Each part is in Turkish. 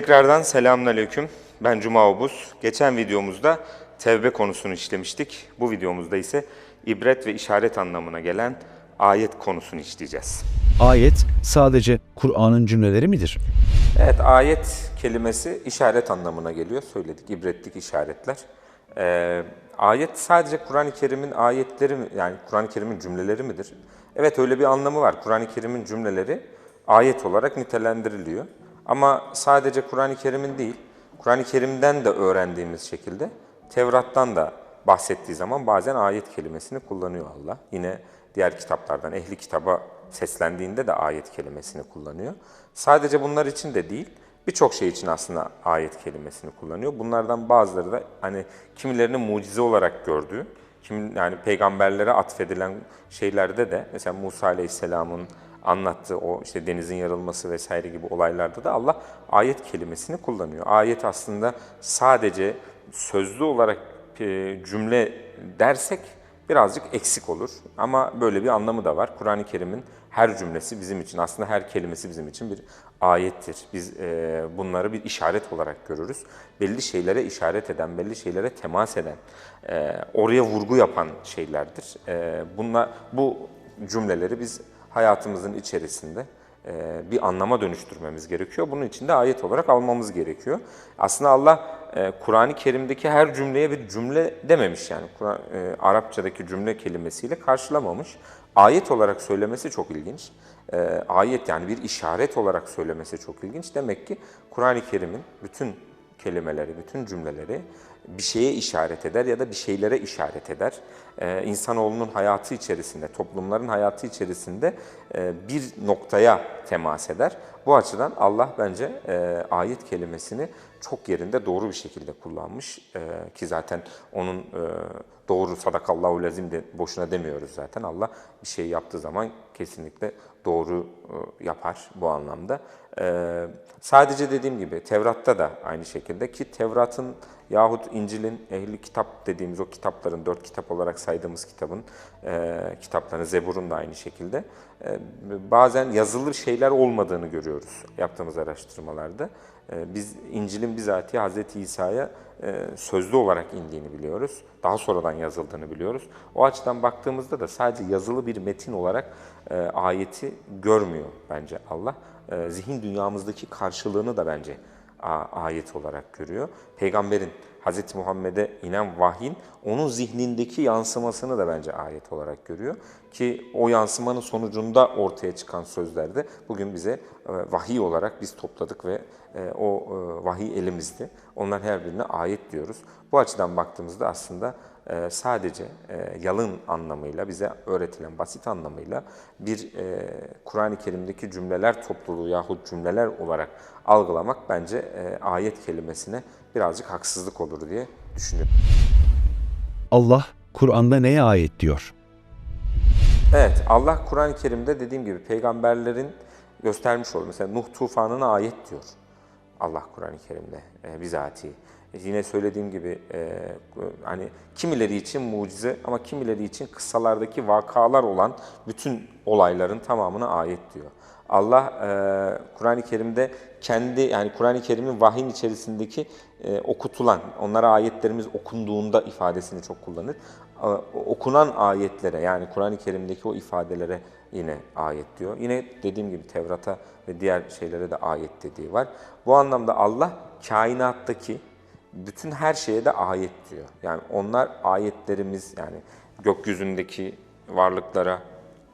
Tekrardan selamünaleyküm. Ben Cuma Obuz. Geçen videomuzda tevbe konusunu işlemiştik. Bu videomuzda ise ibret ve işaret anlamına gelen ayet konusunu işleyeceğiz. Ayet sadece Kur'an'ın cümleleri midir? Evet, ayet kelimesi işaret anlamına geliyor. Söyledik, ibretlik işaretler. Ee, ayet sadece Kur'an-ı Kerim'in ayetleri mi, yani Kur'an-ı Kerim'in cümleleri midir? Evet, öyle bir anlamı var. Kur'an-ı Kerim'in cümleleri ayet olarak nitelendiriliyor. Ama sadece Kur'an-ı Kerim'in değil, Kur'an-ı Kerim'den de öğrendiğimiz şekilde Tevrat'tan da bahsettiği zaman bazen ayet kelimesini kullanıyor Allah. Yine diğer kitaplardan, ehli kitaba seslendiğinde de ayet kelimesini kullanıyor. Sadece bunlar için de değil, birçok şey için aslında ayet kelimesini kullanıyor. Bunlardan bazıları da hani kimilerinin mucize olarak gördüğü, kim yani peygamberlere atfedilen şeylerde de mesela Musa Aleyhisselam'ın anlattığı o işte denizin yarılması vesaire gibi olaylarda da Allah ayet kelimesini kullanıyor. Ayet aslında sadece sözlü olarak e, cümle dersek birazcık eksik olur. Ama böyle bir anlamı da var. Kur'an-ı Kerim'in her cümlesi bizim için, aslında her kelimesi bizim için bir ayettir. Biz e, bunları bir işaret olarak görürüz. Belli şeylere işaret eden, belli şeylere temas eden, e, oraya vurgu yapan şeylerdir. Bunlar, bu cümleleri biz hayatımızın içerisinde e, bir anlama dönüştürmemiz gerekiyor. Bunun için de ayet olarak almamız gerekiyor. Aslında Allah e, Kur'an-ı Kerim'deki her cümleye bir cümle dememiş yani. E, Arapçadaki cümle kelimesiyle karşılamamış. Ayet olarak söylemesi çok ilginç. Ayet yani bir işaret olarak söylemesi çok ilginç. Demek ki Kur'an-ı Kerim'in bütün kelimeleri, bütün cümleleri bir şeye işaret eder ya da bir şeylere işaret eder. Ee, insanoğlunun hayatı içerisinde, toplumların hayatı içerisinde e, bir noktaya temas eder. Bu açıdan Allah bence e, ayet kelimesini çok yerinde doğru bir şekilde kullanmış E, ki zaten onun e, doğru sadakallahu lazim de boşuna demiyoruz zaten. Allah bir şey yaptığı zaman kesinlikle doğru e, yapar bu anlamda. E, sadece dediğim gibi Tevrat'ta da aynı şekilde ki Tevrat'ın yahut İncil'in ehli kitap dediğimiz o kitapların, dört kitap olarak saydığımız kitabın, e, kitapların, Zebur'un da aynı şekilde e, bazen yazılı şeyler olmadığını görüyoruz yaptığımız araştırmalarda. E, biz İncil'in bizatihi Hz. İsa'ya e, sözlü olarak indiğini biliyoruz. Daha sonradan yazıldığını biliyoruz. O açıdan baktığımızda da sadece yazılı bir metin olarak e, ayeti görmüyor bence Allah. E, zihin dünyamızdaki karşılığını da bence ayet olarak görüyor. Peygamberin Hz. Muhammed'e inen vahyin onun zihnindeki yansımasını da bence ayet olarak görüyor. Ki o yansımanın sonucunda ortaya çıkan sözlerde bugün bize e, vahiy olarak biz topladık ve e, o e, vahiy elimizde. Onlar her birine ayet diyoruz. Bu açıdan baktığımızda aslında sadece e, yalın anlamıyla, bize öğretilen basit anlamıyla bir e, Kur'an-ı Kerim'deki cümleler topluluğu yahut cümleler olarak algılamak bence e, ayet kelimesine birazcık haksızlık olur diye düşünüyorum. Allah Kur'an'da neye ayet diyor? Evet, Allah Kur'an-ı Kerim'de dediğim gibi peygamberlerin göstermiş olduğu, mesela Nuh tufanına ayet diyor Allah Kur'an-ı Kerim'de e, bizatihi. Yine söylediğim gibi e, hani kimileri için mucize ama kimileri için kıssalardaki vakalar olan bütün olayların tamamına ayet diyor. Allah e, Kur'an-ı Kerim'de kendi yani Kur'an-ı Kerim'in vahyin içerisindeki e, okutulan, onlara ayetlerimiz okunduğunda ifadesini çok kullanır. E, okunan ayetlere yani Kur'an-ı Kerim'deki o ifadelere yine ayet diyor. Yine dediğim gibi Tevrat'a ve diğer şeylere de ayet dediği var. Bu anlamda Allah kainattaki bütün her şeye de ayet diyor. Yani onlar ayetlerimiz yani gökyüzündeki varlıklara,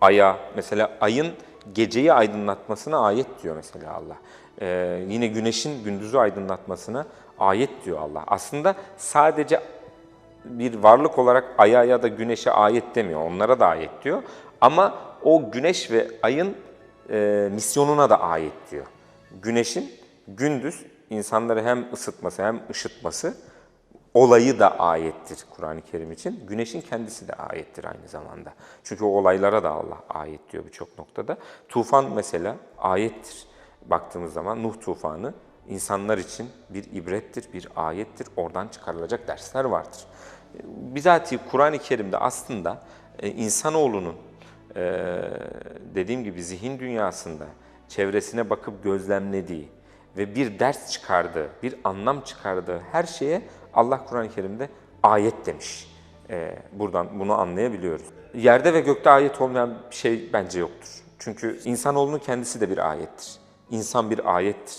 aya mesela ayın geceyi aydınlatmasına ayet diyor mesela Allah. Ee, yine güneşin gündüzü aydınlatmasına ayet diyor Allah. Aslında sadece bir varlık olarak aya ya da güneşe ayet demiyor. Onlara da ayet diyor. Ama o güneş ve ayın e, misyonuna da ayet diyor. Güneşin gündüz insanları hem ısıtması hem ışıtması olayı da ayettir Kur'an-ı Kerim için. Güneşin kendisi de ayettir aynı zamanda. Çünkü o olaylara da Allah ayet diyor birçok noktada. Tufan mesela ayettir. Baktığımız zaman Nuh tufanı insanlar için bir ibrettir, bir ayettir. Oradan çıkarılacak dersler vardır. Bizatihi Kur'an-ı Kerim'de aslında e, insanoğlunun e, dediğim gibi zihin dünyasında çevresine bakıp gözlemlediği ve bir ders çıkardığı, bir anlam çıkardığı her şeye Allah Kur'an-ı Kerim'de ayet demiş. Ee, buradan bunu anlayabiliyoruz. Yerde ve gökte ayet olmayan bir şey bence yoktur. Çünkü insanoğlunun kendisi de bir ayettir. İnsan bir ayettir.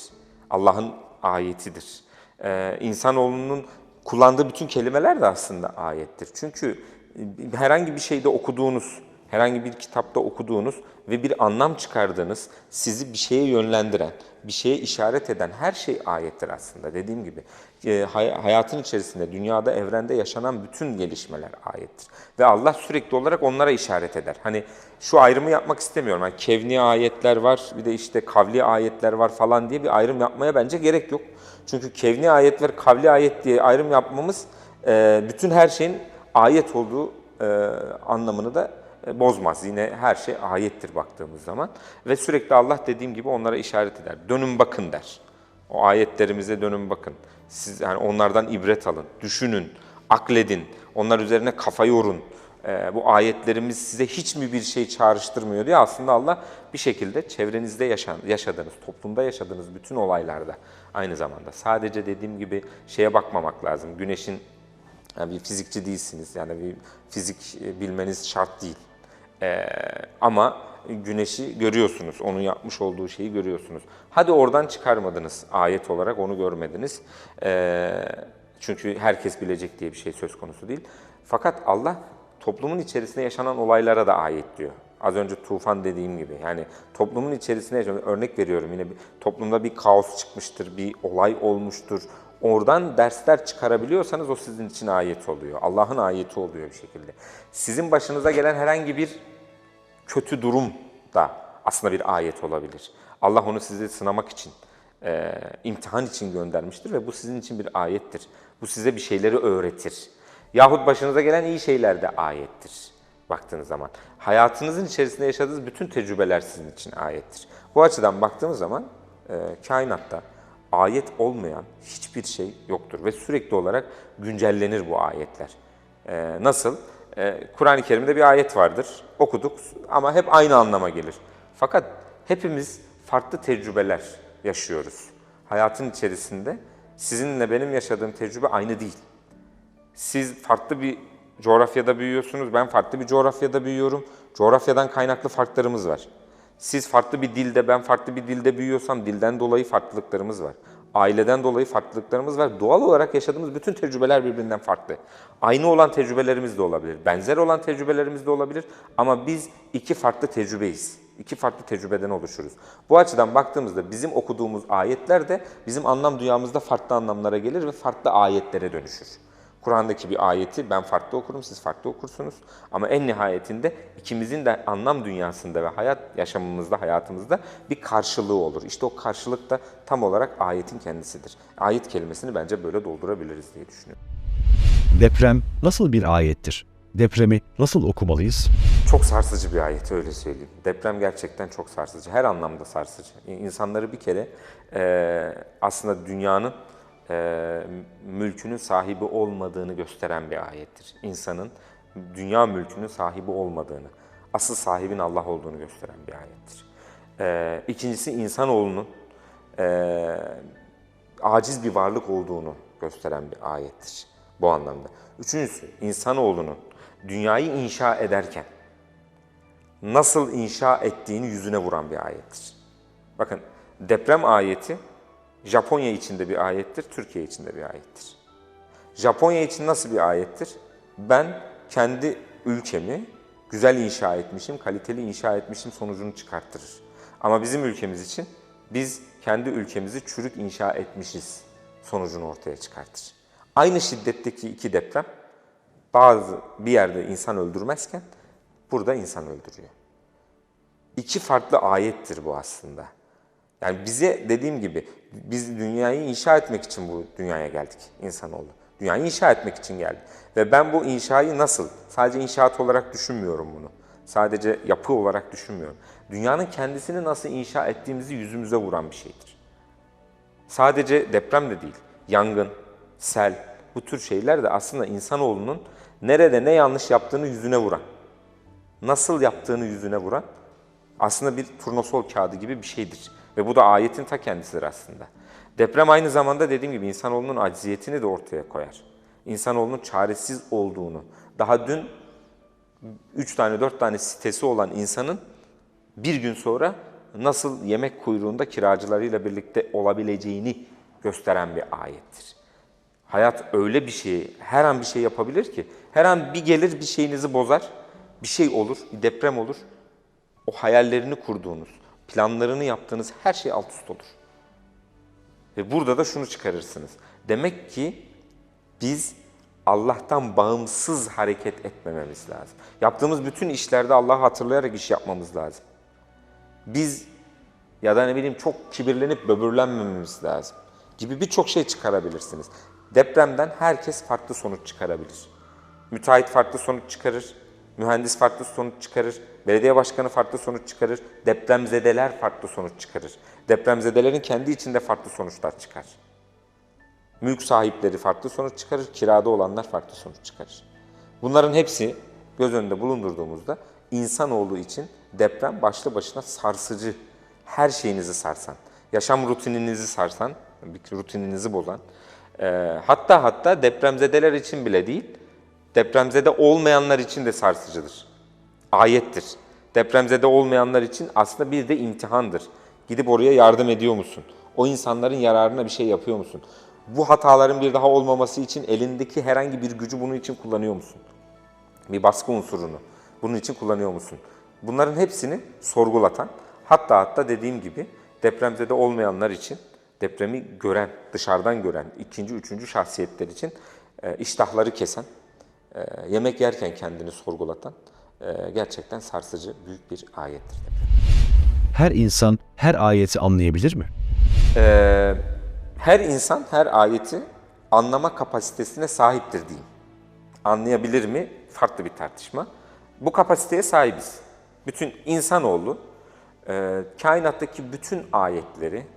Allah'ın ayetidir. Ee, insanoğlunun kullandığı bütün kelimeler de aslında ayettir. Çünkü herhangi bir şeyde okuduğunuz, herhangi bir kitapta okuduğunuz ve bir anlam çıkardığınız, sizi bir şeye yönlendiren, bir şeye işaret eden her şey ayettir aslında. Dediğim gibi e, hay- hayatın içerisinde, dünyada, evrende yaşanan bütün gelişmeler ayettir. Ve Allah sürekli olarak onlara işaret eder. Hani şu ayrımı yapmak istemiyorum. Hani kevni ayetler var, bir de işte kavli ayetler var falan diye bir ayrım yapmaya bence gerek yok. Çünkü kevni ayet ve kavli ayet diye ayrım yapmamız e, bütün her şeyin ayet olduğu e, anlamını da bozmaz. Yine her şey ayettir baktığımız zaman. Ve sürekli Allah dediğim gibi onlara işaret eder. Dönün bakın der. O ayetlerimize dönün bakın. Siz yani onlardan ibret alın, düşünün, akledin, onlar üzerine kafa yorun. Ee, bu ayetlerimiz size hiç mi bir şey çağrıştırmıyor diye aslında Allah bir şekilde çevrenizde yaşan, yaşadığınız, toplumda yaşadığınız bütün olaylarda aynı zamanda sadece dediğim gibi şeye bakmamak lazım. Güneşin yani bir fizikçi değilsiniz. Yani bir fizik e, bilmeniz şart değil. Ee, ama güneşi görüyorsunuz. Onun yapmış olduğu şeyi görüyorsunuz. Hadi oradan çıkarmadınız. Ayet olarak onu görmediniz. Ee, çünkü herkes bilecek diye bir şey söz konusu değil. Fakat Allah toplumun içerisinde yaşanan olaylara da ayet diyor. Az önce tufan dediğim gibi. Yani toplumun içerisinde örnek veriyorum yine bir, toplumda bir kaos çıkmıştır, bir olay olmuştur. Oradan dersler çıkarabiliyorsanız o sizin için ayet oluyor. Allah'ın ayeti oluyor bir şekilde. Sizin başınıza gelen herhangi bir kötü durum da aslında bir ayet olabilir. Allah onu sizi sınamak için, e, imtihan için göndermiştir ve bu sizin için bir ayettir. Bu size bir şeyleri öğretir. Yahut başınıza gelen iyi şeyler de ayettir baktığınız zaman. Hayatınızın içerisinde yaşadığınız bütün tecrübeler sizin için ayettir. Bu açıdan baktığımız zaman e, kainatta ayet olmayan hiçbir şey yoktur ve sürekli olarak güncellenir bu ayetler. E, nasıl? E, Kur'an-ı Kerim'de bir ayet vardır, okuduk ama hep aynı anlama gelir. Fakat hepimiz farklı tecrübeler yaşıyoruz. Hayatın içerisinde sizinle benim yaşadığım tecrübe aynı değil. Siz farklı bir coğrafyada büyüyorsunuz, ben farklı bir coğrafyada büyüyorum. Coğrafyadan kaynaklı farklarımız var. Siz farklı bir dilde, ben farklı bir dilde büyüyorsam dilden dolayı farklılıklarımız var. Aileden dolayı farklılıklarımız var. Doğal olarak yaşadığımız bütün tecrübeler birbirinden farklı. Aynı olan tecrübelerimiz de olabilir, benzer olan tecrübelerimiz de olabilir ama biz iki farklı tecrübeyiz. İki farklı tecrübeden oluşuruz. Bu açıdan baktığımızda bizim okuduğumuz ayetler de bizim anlam dünyamızda farklı anlamlara gelir ve farklı ayetlere dönüşür. Kur'an'daki bir ayeti ben farklı okurum, siz farklı okursunuz. Ama en nihayetinde ikimizin de anlam dünyasında ve hayat yaşamımızda, hayatımızda bir karşılığı olur. İşte o karşılık da tam olarak ayetin kendisidir. Ayet kelimesini bence böyle doldurabiliriz diye düşünüyorum. Deprem nasıl bir ayettir? Depremi nasıl okumalıyız? Çok sarsıcı bir ayet öyle söyleyeyim. Deprem gerçekten çok sarsıcı. Her anlamda sarsıcı. İnsanları bir kere e, aslında dünyanın e, mülkünün sahibi olmadığını gösteren bir ayettir. İnsanın dünya mülkünün sahibi olmadığını, asıl sahibin Allah olduğunu gösteren bir ayettir. E, ikincisi insanoğlunun e, aciz bir varlık olduğunu gösteren bir ayettir bu anlamda. Üçüncüsü insanoğlunun dünyayı inşa ederken nasıl inşa ettiğini yüzüne vuran bir ayettir. Bakın deprem ayeti Japonya için de bir ayettir, Türkiye için de bir ayettir. Japonya için nasıl bir ayettir? Ben kendi ülkemi güzel inşa etmişim, kaliteli inşa etmişim sonucunu çıkarttırır. Ama bizim ülkemiz için biz kendi ülkemizi çürük inşa etmişiz sonucunu ortaya çıkartır. Aynı şiddetteki iki deprem bazı bir yerde insan öldürmezken burada insan öldürüyor. İki farklı ayettir bu aslında. Yani bize dediğim gibi biz dünyayı inşa etmek için bu dünyaya geldik insanoğlu. Dünyayı inşa etmek için geldik. Ve ben bu inşayı nasıl, sadece inşaat olarak düşünmüyorum bunu. Sadece yapı olarak düşünmüyorum. Dünyanın kendisini nasıl inşa ettiğimizi yüzümüze vuran bir şeydir. Sadece deprem de değil, yangın, sel, bu tür şeyler de aslında insanoğlunun nerede ne yanlış yaptığını yüzüne vuran, nasıl yaptığını yüzüne vuran aslında bir turnasol kağıdı gibi bir şeydir. Ve bu da ayetin ta kendisidir aslında. Deprem aynı zamanda dediğim gibi insanoğlunun acziyetini de ortaya koyar. İnsanoğlunun çaresiz olduğunu. Daha dün 3 tane 4 tane sitesi olan insanın bir gün sonra nasıl yemek kuyruğunda kiracılarıyla birlikte olabileceğini gösteren bir ayettir. Hayat öyle bir şey, her an bir şey yapabilir ki. Her an bir gelir bir şeyinizi bozar, bir şey olur, bir deprem olur. O hayallerini kurduğunuz, planlarını yaptığınız her şey alt üst olur. Ve burada da şunu çıkarırsınız. Demek ki biz Allah'tan bağımsız hareket etmememiz lazım. Yaptığımız bütün işlerde Allah'ı hatırlayarak iş yapmamız lazım. Biz ya da ne bileyim çok kibirlenip böbürlenmememiz lazım gibi birçok şey çıkarabilirsiniz. Depremden herkes farklı sonuç çıkarabilir. Müteahhit farklı sonuç çıkarır, mühendis farklı sonuç çıkarır, belediye başkanı farklı sonuç çıkarır, depremzedeler farklı sonuç çıkarır. Depremzedelerin kendi içinde farklı sonuçlar çıkar. Mülk sahipleri farklı sonuç çıkarır, kirada olanlar farklı sonuç çıkarır. Bunların hepsi göz önünde bulundurduğumuzda insanoğlu için deprem başlı başına sarsıcı, her şeyinizi sarsan, yaşam rutininizi sarsan, rutininizi bozan, e, hatta hatta depremzedeler için bile değil, depremzede olmayanlar için de sarsıcıdır. Ayettir. Depremzede olmayanlar için aslında bir de imtihandır. Gidip oraya yardım ediyor musun? O insanların yararına bir şey yapıyor musun? Bu hataların bir daha olmaması için elindeki herhangi bir gücü bunun için kullanıyor musun? Bir baskı unsurunu bunun için kullanıyor musun? Bunların hepsini sorgulatan, hatta hatta dediğim gibi depremzede olmayanlar için, depremi gören, dışarıdan gören, ikinci, üçüncü şahsiyetler için e, iştahları kesen, e, yemek yerken kendini sorgulatan gerçekten sarsıcı büyük bir ayettir. Her insan her ayeti anlayabilir mi? Ee, her insan her ayeti anlama kapasitesine sahiptir diyeyim. Anlayabilir mi? Farklı bir tartışma. Bu kapasiteye sahibiz. Bütün insanoğlu e, kainattaki bütün ayetleri,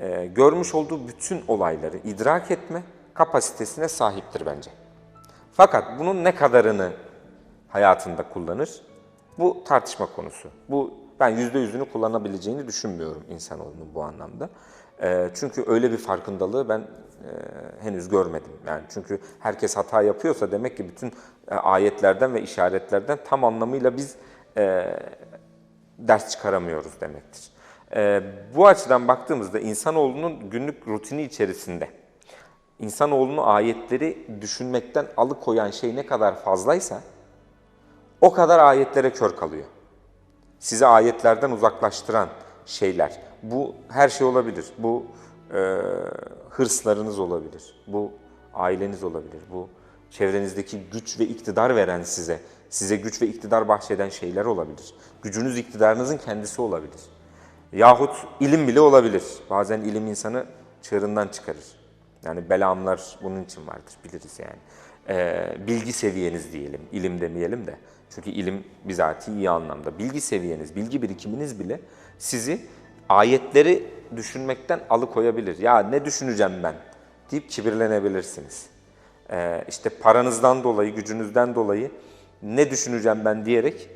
e, görmüş olduğu bütün olayları idrak etme kapasitesine sahiptir bence. Fakat bunun ne kadarını hayatında kullanır? Bu tartışma konusu. Bu ben yüzde yüzünü kullanabileceğini düşünmüyorum insanoğlunun bu anlamda. Ee, çünkü öyle bir farkındalığı ben e, henüz görmedim. Yani çünkü herkes hata yapıyorsa demek ki bütün e, ayetlerden ve işaretlerden tam anlamıyla biz e, ders çıkaramıyoruz demektir. Ee, bu açıdan baktığımızda insanoğlunun günlük rutini içerisinde insanoğlunu ayetleri düşünmekten alıkoyan şey ne kadar fazlaysa o kadar ayetlere kör kalıyor. Sizi ayetlerden uzaklaştıran şeyler. Bu her şey olabilir. Bu e, hırslarınız olabilir. Bu aileniz olabilir. Bu çevrenizdeki güç ve iktidar veren size, size güç ve iktidar bahşeden şeyler olabilir. Gücünüz iktidarınızın kendisi olabilir. Yahut ilim bile olabilir. Bazen ilim insanı çığırından çıkarır. Yani belamlar bunun için vardır biliriz yani. Ee, bilgi seviyeniz diyelim, ilim demeyelim de. Çünkü ilim bizatihi iyi anlamda. Bilgi seviyeniz, bilgi birikiminiz bile sizi ayetleri düşünmekten alıkoyabilir. Ya ne düşüneceğim ben deyip kibirlenebilirsiniz. Ee, işte paranızdan dolayı, gücünüzden dolayı ne düşüneceğim ben diyerek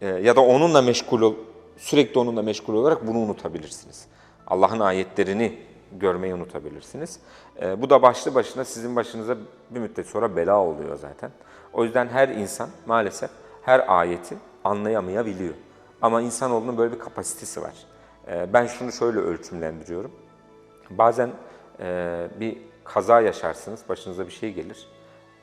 e, ya da onunla meşgul ol, sürekli onunla meşgul olarak bunu unutabilirsiniz. Allah'ın ayetlerini görmeyi unutabilirsiniz. E, bu da başlı başına sizin başınıza bir müddet sonra bela oluyor zaten. O yüzden her insan maalesef her ayeti anlayamayabiliyor. Ama insanoğlunun böyle bir kapasitesi var. E, ben şunu şöyle ölçümlendiriyorum. Bazen e, bir kaza yaşarsınız, başınıza bir şey gelir.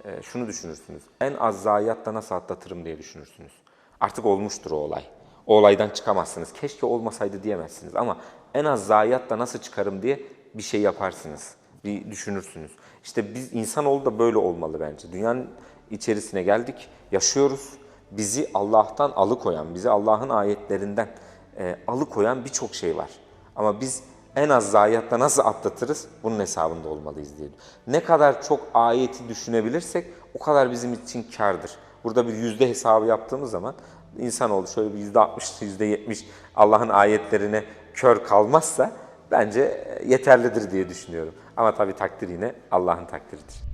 E, şunu düşünürsünüz, en az zayiatla nasıl atlatırım diye düşünürsünüz. Artık olmuştur o olay. O olaydan çıkamazsınız. Keşke olmasaydı diyemezsiniz ama en az zayiatla nasıl çıkarım diye bir şey yaparsınız. Bir düşünürsünüz. İşte biz insanoğlu da böyle olmalı bence. Dünyanın içerisine geldik, yaşıyoruz. Bizi Allah'tan alıkoyan, bizi Allah'ın ayetlerinden e, alıkoyan birçok şey var. Ama biz en az zayiatla nasıl atlatırız bunun hesabında olmalıyız diye. Ne kadar çok ayeti düşünebilirsek o kadar bizim için kardır. Burada bir yüzde hesabı yaptığımız zaman insanoğlu şöyle bir yüzde altmış, yüzde yetmiş Allah'ın ayetlerine kör kalmazsa bence yeterlidir diye düşünüyorum. Ama tabii takdir yine Allah'ın takdiridir.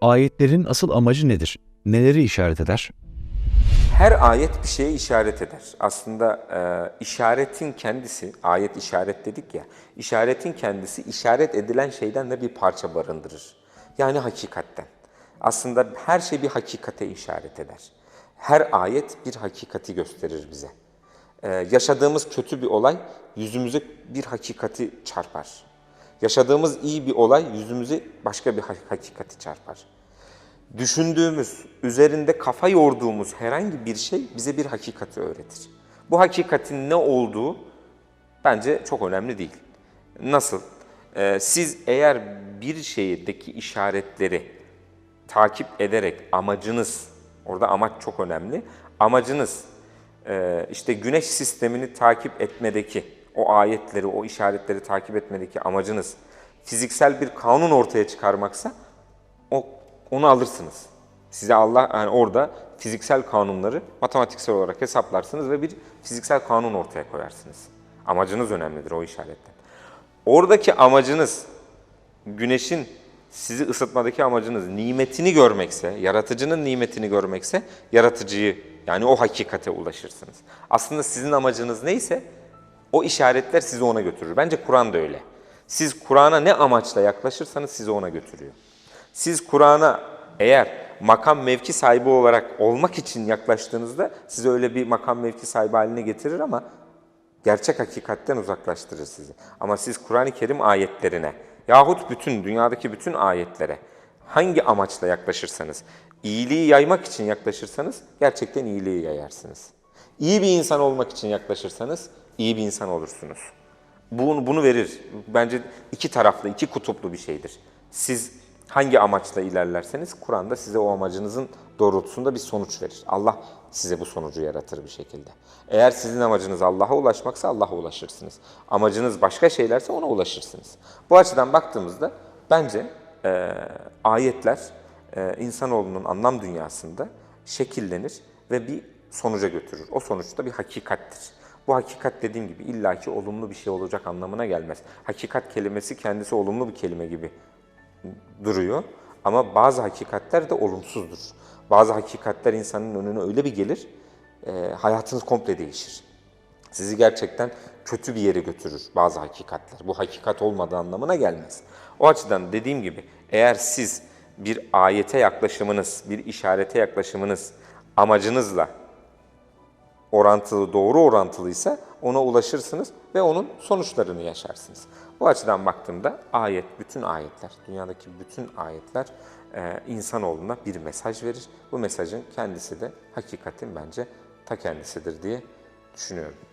Ayetlerin asıl amacı nedir? Neleri işaret eder? Her ayet bir şeye işaret eder. Aslında e, işaretin kendisi, ayet işaret dedik ya, işaretin kendisi işaret edilen şeyden de bir parça barındırır. Yani hakikatten. Aslında her şey bir hakikate işaret eder. Her ayet bir hakikati gösterir bize. E, yaşadığımız kötü bir olay yüzümüze bir hakikati çarpar. Yaşadığımız iyi bir olay yüzümüze başka bir ha- hakikati çarpar düşündüğümüz, üzerinde kafa yorduğumuz herhangi bir şey bize bir hakikati öğretir. Bu hakikatin ne olduğu bence çok önemli değil. Nasıl? Ee, siz eğer bir şeydeki işaretleri takip ederek amacınız, orada amaç çok önemli, amacınız e, işte güneş sistemini takip etmedeki, o ayetleri, o işaretleri takip etmedeki amacınız fiziksel bir kanun ortaya çıkarmaksa o onu alırsınız. Size Allah yani orada fiziksel kanunları matematiksel olarak hesaplarsınız ve bir fiziksel kanun ortaya koyarsınız. Amacınız önemlidir o işaretten. Oradaki amacınız güneşin sizi ısıtmadaki amacınız nimetini görmekse, yaratıcının nimetini görmekse yaratıcıyı yani o hakikate ulaşırsınız. Aslında sizin amacınız neyse o işaretler sizi ona götürür. Bence Kur'an da öyle. Siz Kur'an'a ne amaçla yaklaşırsanız sizi ona götürüyor. Siz Kur'an'a eğer makam mevki sahibi olarak olmak için yaklaştığınızda sizi öyle bir makam mevki sahibi haline getirir ama gerçek hakikatten uzaklaştırır sizi. Ama siz Kur'an-ı Kerim ayetlerine yahut bütün dünyadaki bütün ayetlere hangi amaçla yaklaşırsanız, iyiliği yaymak için yaklaşırsanız gerçekten iyiliği yayarsınız. İyi bir insan olmak için yaklaşırsanız iyi bir insan olursunuz. Bunu, bunu verir. Bence iki taraflı, iki kutuplu bir şeydir. Siz hangi amaçla ilerlerseniz Kur'an'da size o amacınızın doğrultusunda bir sonuç verir. Allah size bu sonucu yaratır bir şekilde. Eğer sizin amacınız Allah'a ulaşmaksa Allah'a ulaşırsınız. Amacınız başka şeylerse ona ulaşırsınız. Bu açıdan baktığımızda bence e, ayetler e, insanoğlunun anlam dünyasında şekillenir ve bir sonuca götürür. O sonuçta bir hakikattir. Bu hakikat dediğim gibi illaki olumlu bir şey olacak anlamına gelmez. Hakikat kelimesi kendisi olumlu bir kelime gibi duruyor ama bazı hakikatler de olumsuzdur. Bazı hakikatler insanın önüne öyle bir gelir, e, hayatınız komple değişir. Sizi gerçekten kötü bir yere götürür bazı hakikatler. Bu hakikat olmadığı anlamına gelmez. O açıdan dediğim gibi eğer siz bir ayete yaklaşımınız, bir işarete yaklaşımınız amacınızla orantılı, doğru orantılıysa ona ulaşırsınız ve onun sonuçlarını yaşarsınız. Bu açıdan baktığımda ayet, bütün ayetler, dünyadaki bütün ayetler e, insanoğluna bir mesaj verir. Bu mesajın kendisi de hakikatin bence ta kendisidir diye düşünüyorum.